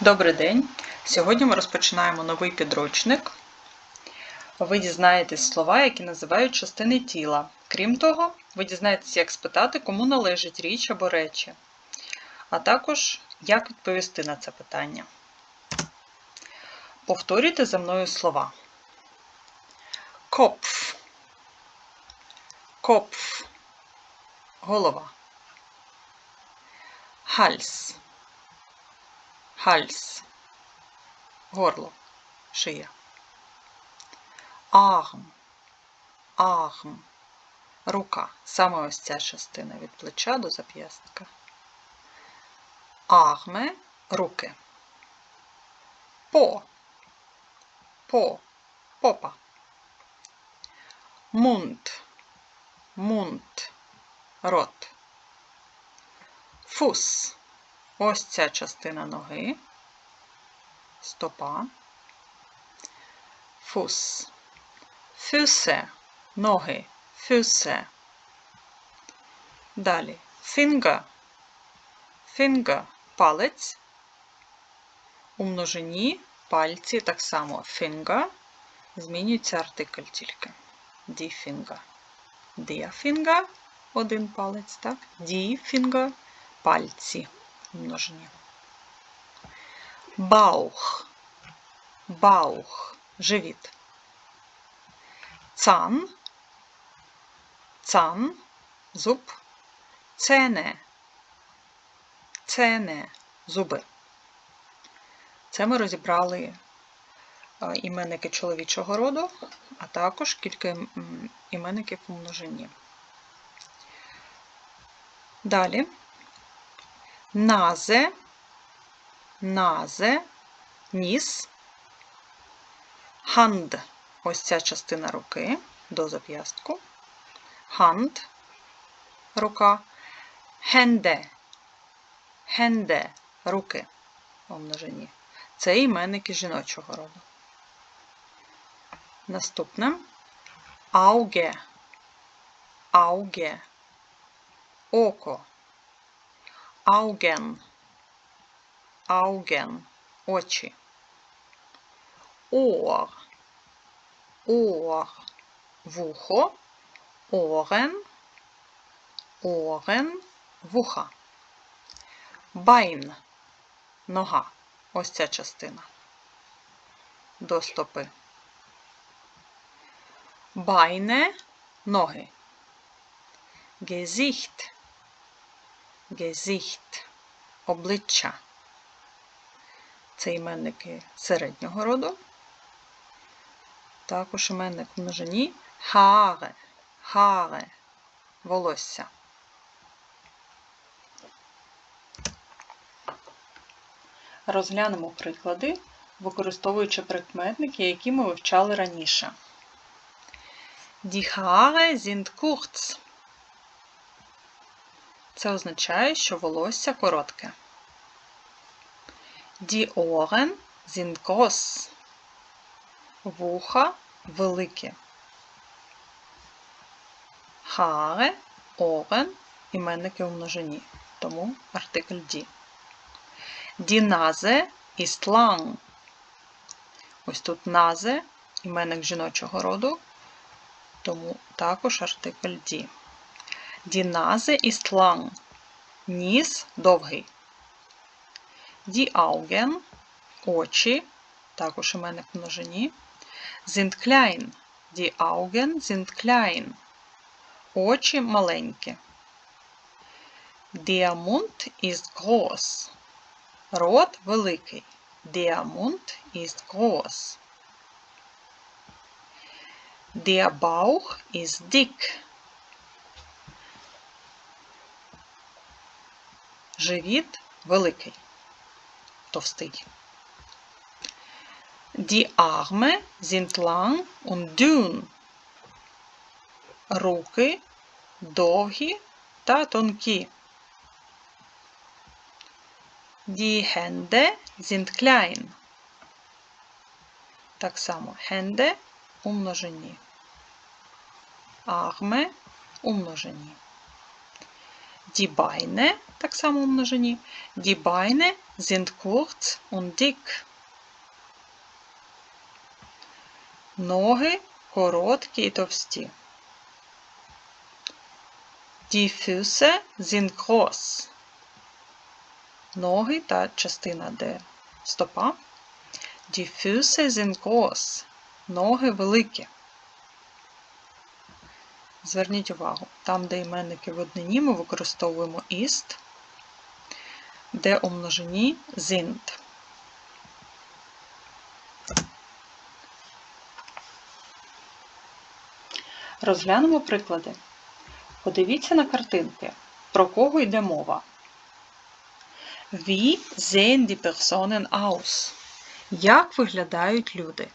Добрий день! Сьогодні ми розпочинаємо новий підручник. Ви дізнаєтесь слова, які називають частини тіла. Крім того, ви дізнаєтесь, як спитати, кому належить річ або речі, а також як відповісти на це питання. Повторюйте за мною слова. Копф. Копф. Голова. Хальс. Хальс. Горло. Шия. Арм. Арм. Рука. Саме ось ця частина від плеча до зап'ястка. Арме. Руки. По. По. Попа. Мунд. Мунд. Рот. Фус. Ось ця частина ноги, стопа, фус, фюсе, ноги, фюсе. Далі. Фінга, фінга, палець. У множині пальці так само фінга, змінюється артикль тільки. Ді фінга. Дія фінга, один палець, так? Ді фінга, пальці множення. Баух. Баух. Живіт. Цан. Цан. Зуб. Цене. Цене. Зуби. Це ми розібрали іменники чоловічого роду, а також кілька іменників у. Далі назе, назе, ніс, ханд. Ось ця частина руки до зап'ястку. Ханд, рука, хенде, хенде, руки. Умножені. Це іменники жіночого роду. Наступне. Ауге, ауге, око. Augen. Augen. Очі. Ohr. Ohr. Вухо. Ohren. Ohren. Вуха. Bein. Нога. Ось ця частина. До стопи. Beine. Ноги. Gesicht. Gesicht – обличчя. Це іменники середнього роду. Також іменник в множині Haare, Haare – волосся. Розглянемо приклади, використовуючи прикметники, які ми вивчали раніше. Die Haare sind kurz. Це означає, що волосся коротке. Die Ohren sind. Вуха великі. Haare, Ohren – іменники у множині, тому артикль die. Die Nase ist. Ось тут Nase – іменник жіночого роду, тому також артикль die. Nase ist lang. Ніс довгий. Augen – очі, також множині. Sind klein. Die Augen sind klein. Очі маленькі. Mund ist groß. Рот великий. Ist groß. Der Bauch ist dick. Живіт великий, товстий. Die Arme sind lang und dünn. Руки довгі та тонкі. Die Hände sind klein. Так само Hände у множині. Arme у множині. Die так само у множині. Die Beine sind kurz und dick. Ноги короткі і товсті. Die Füße sind groß. Ноги та частина, де стопа. Die Füße sind groß. Ноги великі. Зверніть увагу, там, де іменники в однині, ми використовуємо ist, де у множині sind. Розглянемо приклади. Подивіться на картинки, про кого йде мова. Wie sehen die Personen aus? Як виглядають люди?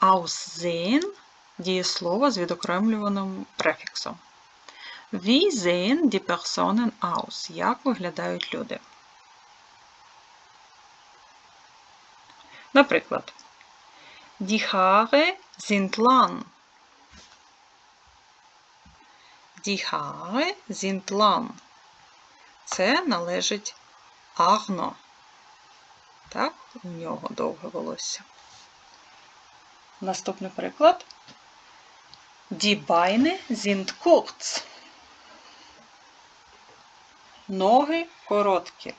Aussehen – дієслово з відокремлюваним префіксом. Wie sehen die Personen aus? Як виглядають люди? Наприклад, Die Haare sind lang. Die Haare sind lang. Це належить Агно. Так, у нього довге волосся. Наступний приклад. Die Beine sind kurz. Ноги короткі.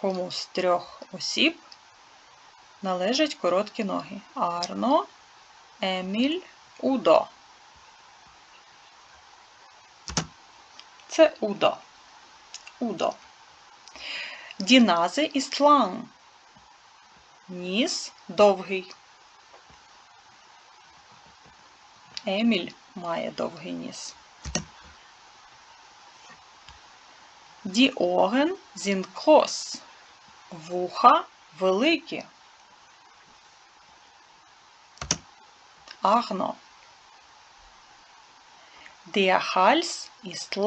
Кому з трьох осіб належать короткі ноги. Арно, Еміль, Удо. Це Удо. Удо. Nase ist lang. Ніс довгий. Еміль має довгий ніс. Sind groß. Вуха великі. Агно. Der Hals ist.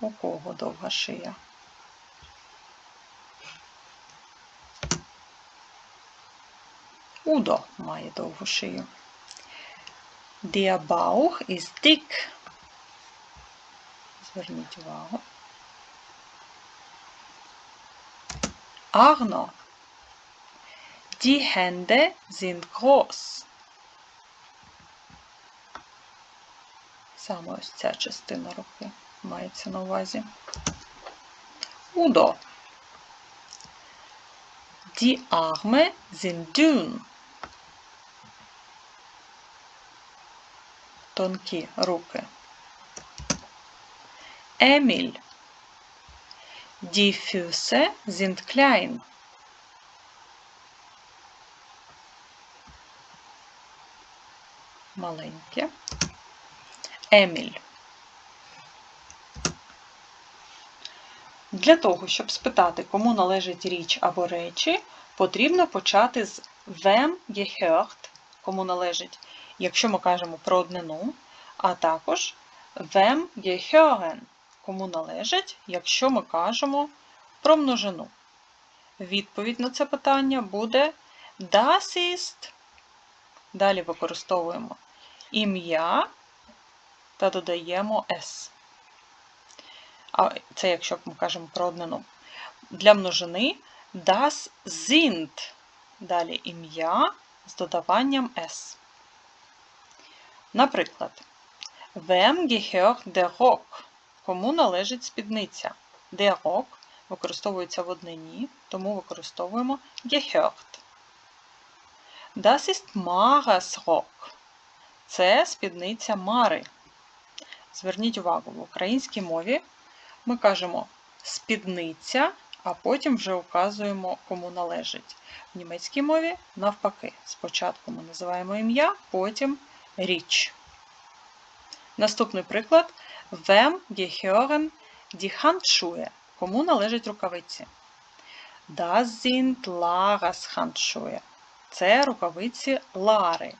У кого довга шия? Удо має довгу шию. Der Bauch ist dick. Зверніть увагу. Arno. Die Hände sind groß. Саме ось ця частина руки мається на увазі. Удо. Die Arme sind dünn. Тонкі руки. Еміль. Die Füße. Маленьке. Еміль. Для того, щоб спитати, кому належить річ або речі, потрібно почати з wem gehört, кому належить, якщо ми кажемо про однину, а також wem gehören, кому належить, якщо ми кажемо про множину. Відповідь на це питання буде das ist. Далі використовуємо ім'я та додаємо s. А це якщо ми кажемо про однину. Для множини das sind. Далі ім'я з додаванням s. Наприклад, Wem gehört der Rock? Кому належить спідниця? Der Rock використовується в однині, тому використовуємо gehört. Das ist Maras Rock. Це спідниця Мари. Зверніть увагу, в українській мові ми кажемо спідниця, а потім вже указуємо, кому належить. В німецькій мові навпаки. Спочатку ми називаємо ім'я, потім річ. Наступний приклад Wem gehören die Handschuhe? Кому належать рукавиці? Das sind Laras Handschuhe. Це рукавиці Лари.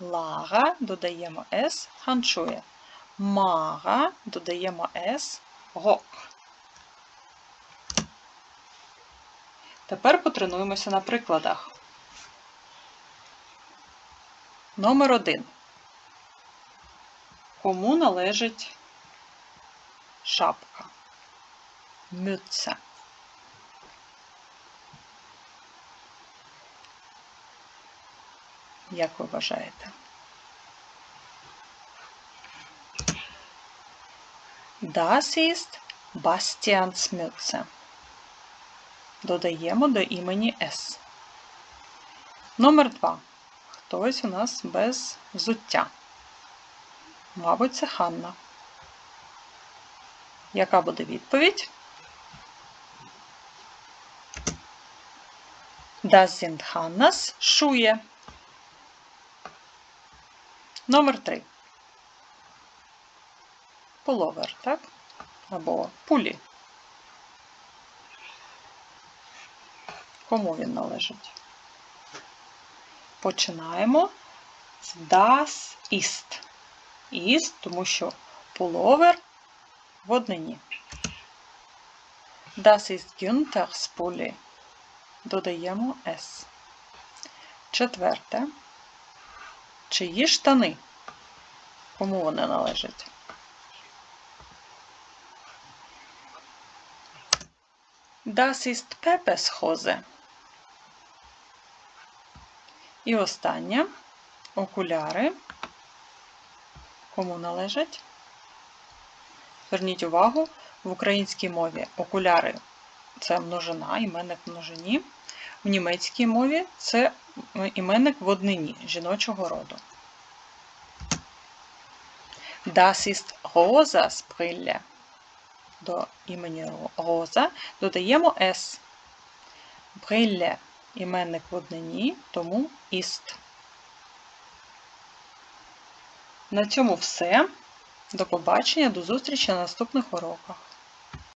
Лара додаємо S Handschuhe. Мара додаємо S Rock. Тепер потренуємося на прикладах. Номер один. Кому належить шапка. Mütze. Як ви вважаєте? Das ist Bastians Mütze. Додаємо до імені С. Номер два. Хтось у нас без взуття. Мабуть, це Ханна. Яка буде відповідь? Das sind Hannas Schuhe. Номер три. Пуловер, так? Або пулі. Кому він належить? Починаємо з das ist. Ist, тому що пуловер в однині. Das ist Günthers Pulli. Додаємо S. Четверте. Чиї штани? Кому вони належать? Das ist Pepes Hose. І останнє. Окуляри. Кому належать? Зверніть увагу, в українській мові окуляри це множина, іменник в множині. В німецькій мові це іменник в однині жіночого роду. Das ist Rosas Brille. До імені Роза додаємо S. Brille – іменник в однині, тому ist. На цьому все. До побачення, до зустрічі на наступних уроках.